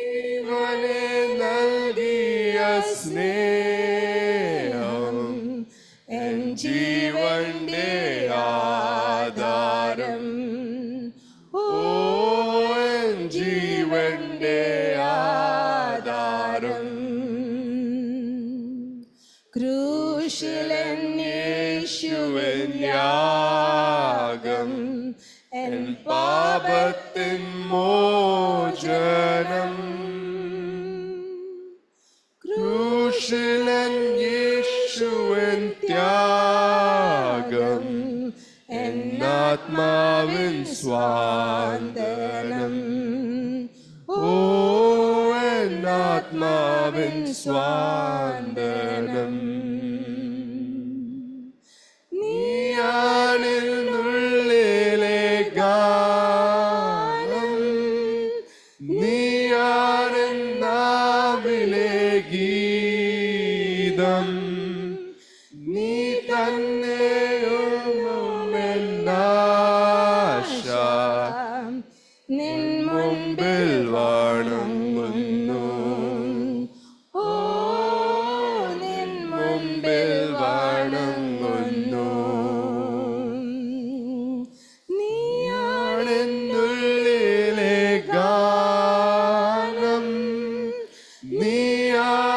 ജീവനെ നൽകിയ സ്നേഹം എൻ ജീവന്റെ ആധാരം. ഓ എൻ ജീവന്റെ ആധാരം. ക്രൂശിലന്യേശുവൻ യാഗം മോചനം ക്രൂശിലൻ യേശുവൻ ത്യാഗം എന്നാത്മാവിൻ സ്വാന്തനം ഓ എന്നാത്മാവിൻ സ്വാന്തനം നീയാണെന്നുള്ളിലെ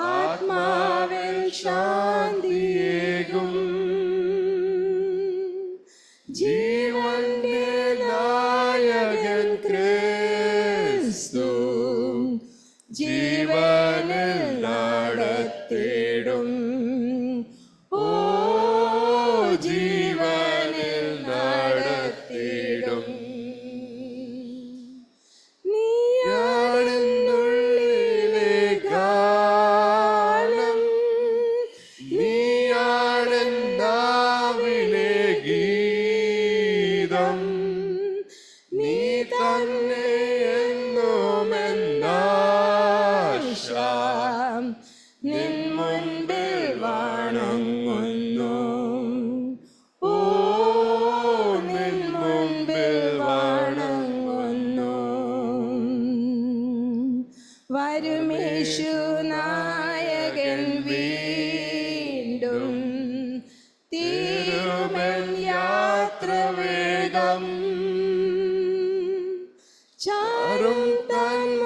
ആത്മാവിൽ ശാന്തിയേകും ജീവന്റെ നീ തന്നെ എന്നുമെന്നാശ. നിൻ മുമ്പിൽ വണങ്ങുന്നു. ഓ നിൻ മുമ്പിൽ വണങ്ങുന്നു. വരുമേശു ചാരും തന്മാർവിലാനയും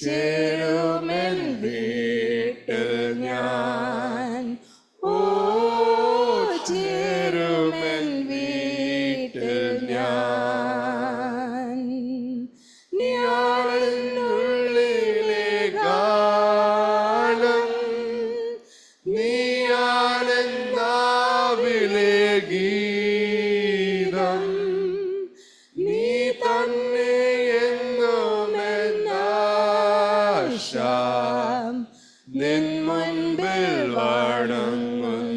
ചേരുമെൻ വീട്ടിൽ ഞാൻ. നിൻ മുൻപിൽ വണങ്ങും